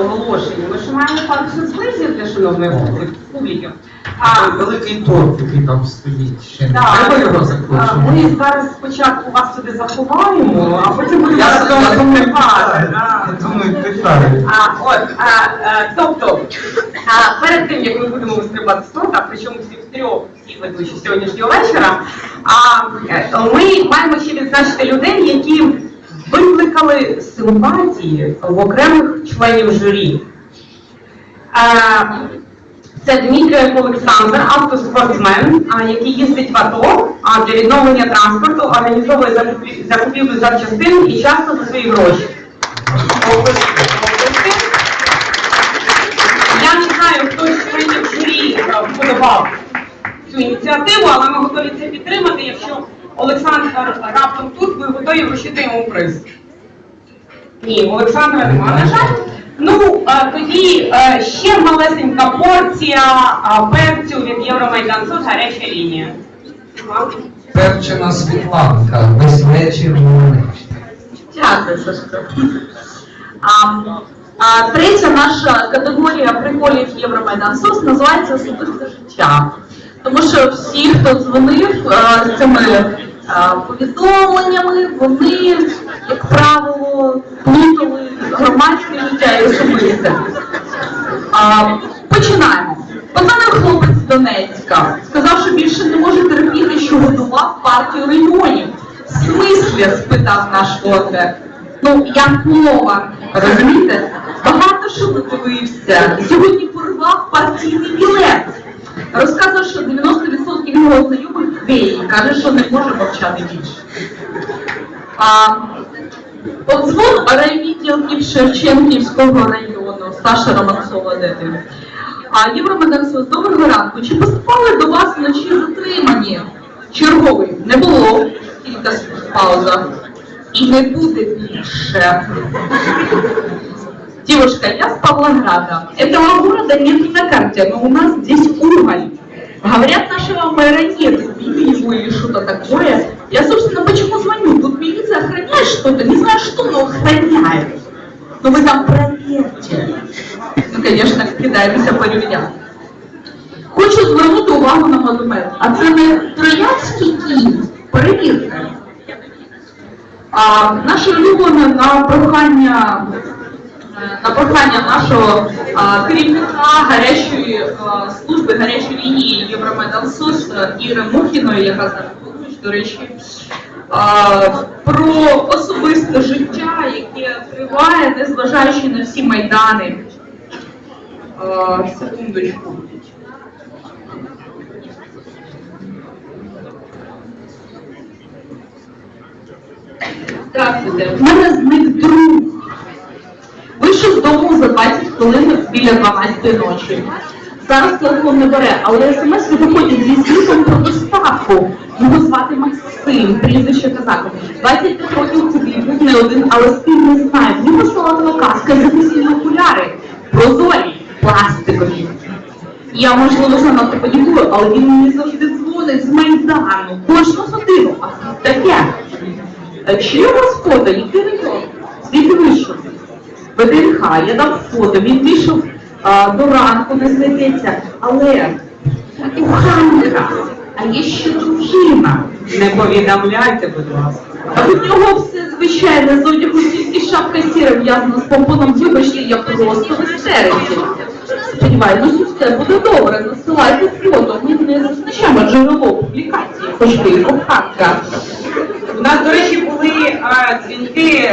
оголошення. Ми ще маємо пару сюрпризів для шановної публіки. А, Великий торт, який там стоїть, ще не так, треба його а, закручувати. ми зараз спочатку вас туди заховаємо, а потім будемо Я я думаю, да. я думаю, ти. А, от, а, а, тобто, а, перед тим, як ми будемо вистрибати з торта, причому всі трьох, всі ведучі сьогоднішнього вечора, а, е, ми маємо ще відзначити людей, які викликали симпатії в окремих членів журі. Це Дмитрий Олександр, автоспортсмен, який їздить в АТО для відновлення транспорту, організовує закупівлю запчастин і часто за свої гроші. Я не знаю, хто з членів журі е, вподобав цю ініціативу, але ми готові це підтримати. Якщо Олександр раптом тут, ми готові вручити йому приз. Ні, Олександра нема, на жаль. Ну, е, тоді е, ще малесенька порція перцю від Євромайдан Суд гаряча лінія. Перчена Світланка, весь вечір мене. Дякую, Сашко. А, а, третя наша категорія приколів Євромайдан СОС називається особисте життя. Тому що всі, хто дзвонив а, з цими повідомленнями, вони, як правило, плутали громадське життя і особисте. Починаємо. Подзвонив хлопець з Донецька, сказав, що більше не може терпіти, що годував партію регіонів. В смислі? спитав наш фотер. Ну, Янкова, розумієте? Багато що надивився. Сьогодні порвав партійний білет. Розказував, що 90% його знайомих геї. Каже, що не може мовчати більше. А, Подзвон райвідділків Шевченківського району, Саша Романцова, де ти? А Євромайдан доброго ранку. Чи поступали до вас вночі затримані? Черговий не було. Кілька пауза. І не буде більше. Девушка, я с Павлограда. Этого города нет на карте, но у нас здесь уголь. Говорят, нашего мэра нет, убили его или что-то такое. Я, собственно, почему звоню? Тут милиция охраняет что-то, не знаю что, но охраняет. Но вы там проверьте. Ну, конечно, кидаємося перевіряти. Хочу звернути увагу на монумент. А це не троянський кінь. Перевірте. А, наше улюблене на прохання е, на прохання нашого керівника гарячої служби гарячої лінії Євромайдан СОС е, Іри Мухіної, яка зараз поруч, до речі, про особисте життя, яке триває, незважаючи на всі майдани. Секундочку. Здравствуйте. В мене зник. Вийшов з дому за 20 хвилин біля 12 ночі. Зараз телефон не бере, але смс виходять зі звітом про доставку. Його звати Максим, прізвище Казаков. 25 років тобі був не один, але спів не знає. В нього салатова каска, захисні окуляри, прозорі, пластикові. Я, можливо, занадто панікую, але він мені завжди дзвонить з Майдану. Кожну годину. А таке. Е, Чи у вас фото? Який район? Звідки вийшов? ВДНХ, я дав фото, він вийшов а, до ранку, не здається, але коханка, а є ще дружина. Не повідомляйте, будь ласка. А у нього все звичайне, з одягу тільки шапка сіра в'язана з помпоном, вибачте, я просто в істериці. Сподіваюся, що все буде добре, насилайте фото, ми не зазначаємо джерело публікації, хоч ви і коханка. У нас, до речі, були е, дзвінки,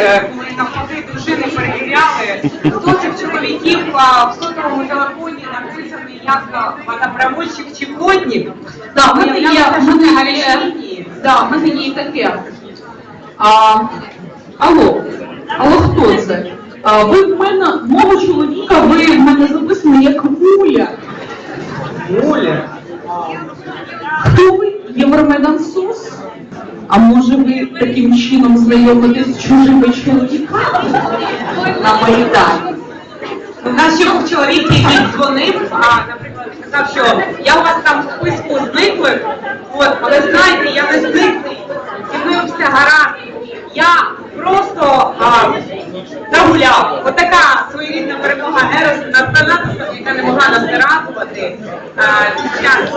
е, коли дружини перевіряли, хто цих чоловіків в сотовому телефоні написаний як водопроводчик чи водник. Да, в мене є, в мене є, да, в мене є таке. А, алло, алло, хто це? А, ви в мене, мого чоловіка, ви в мене записані як Вуля. Оля. Хто ви? Євромайдан СОС? А може ви таким чином знайомитесь з чужими чоловіками на Майдані? У нас ще був чоловік, який дзвонив, а, наприклад, сказав, що я у вас там в списку зниклих, от, але знаєте, я не зниклий, зі мною все гаразд. Я просто а, загуляв. Отака своєрідна перемога роз- настоятельство, яка не могла нас радувати під час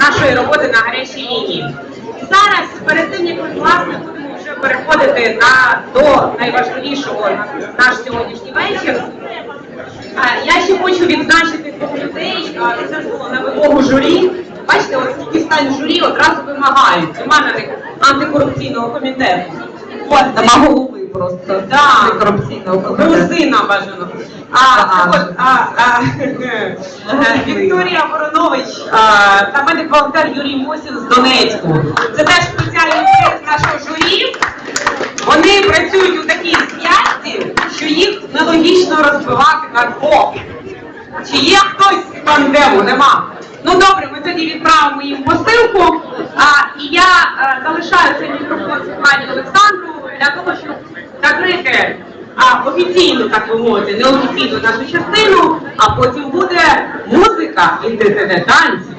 нашої роботи на гарячій лінії. Перед тим як ми власне будемо вже переходити на до найважливішого наш сьогоднішній вечір. Я ще хочу відзначити двох людей. Це було на вимогу журі. Бачите, ось скільки стань журі одразу вимагають. Нема на них антикорупційного комітету. От, просто Да. корупційного. Грузина бажано. А, а, а, е, Вікторія Воронович а, та медик волонтер Юрій Мосін з Донецьку. Це теж спеціальний проєкт нашого журі. Вони працюють у такій зв'язці, що їх нелогічно розбивати на двох. Чи є хтось з тандему? Нема. Ну добре, ми тоді відправимо їм посилку. А, і я е, залишаю офіційну, так би мовити, неофіційну нашу частину, а потім буде музика і танці.